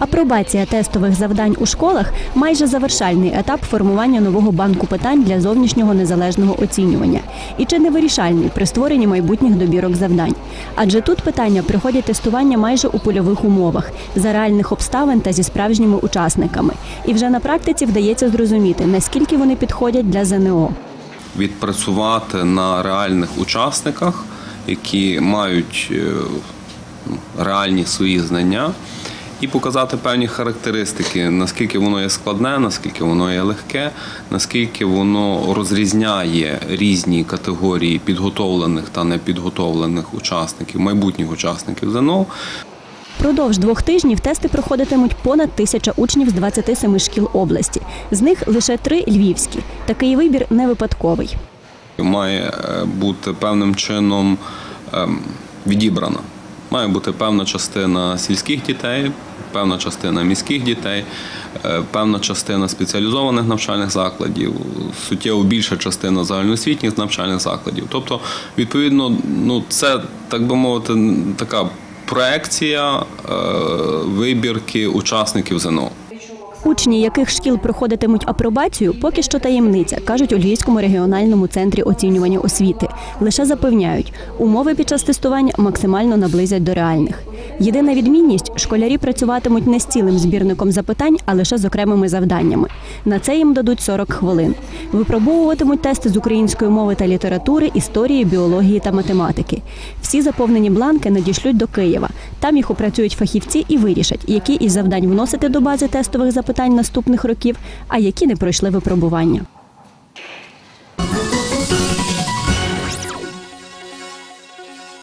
Апробація тестових завдань у школах майже завершальний етап формування нового банку питань для зовнішнього незалежного оцінювання і чи не вирішальний при створенні майбутніх добірок завдань. Адже тут питання приходять тестування майже у польових умовах, за реальних обставин та зі справжніми учасниками. І вже на практиці вдається зрозуміти, наскільки вони підходять для ЗНО. відпрацювати на реальних учасниках, які мають е, ну, реальні свої знання, і показати певні характеристики, наскільки воно є складне, наскільки воно є легке, наскільки воно розрізняє різні категорії підготовлених та непідготовлених учасників, майбутніх учасників ЗНО. Продовж двох тижнів тести проходитимуть понад тисяча учнів з 27 шкіл області. З них лише три львівські. Такий вибір не випадковий. має е, бути певним чином ем, відібрана. Має бути певна частина сільських дітей, певна частина міських дітей, е, певна частина спеціалізованих навчальних закладів, суттєво більша частина загальноосвітніх навчальних закладів. Тобто, відповідно, ну це так би мовити, така проекція е, вибірки учасників ЗНО. Учні, яких шкіл проходитимуть апробацію, поки що таємниця, кажуть у Львівському регіональному центрі оцінювання освіти. Лише запевняють, умови під час тестування максимально наблизять до реальних. Єдина відмінність школярі працюватимуть не з цілим збірником запитань, а лише з окремими завданнями. На це їм дадуть 40 хвилин. Випробовуватимуть тести з української мови та літератури, історії, біології та математики. Всі заповнені бланки надішлють до Києва. Там їх опрацюють фахівці і вирішать, які із завдань вносити до бази тестових запитань наступних років, а які не пройшли випробування.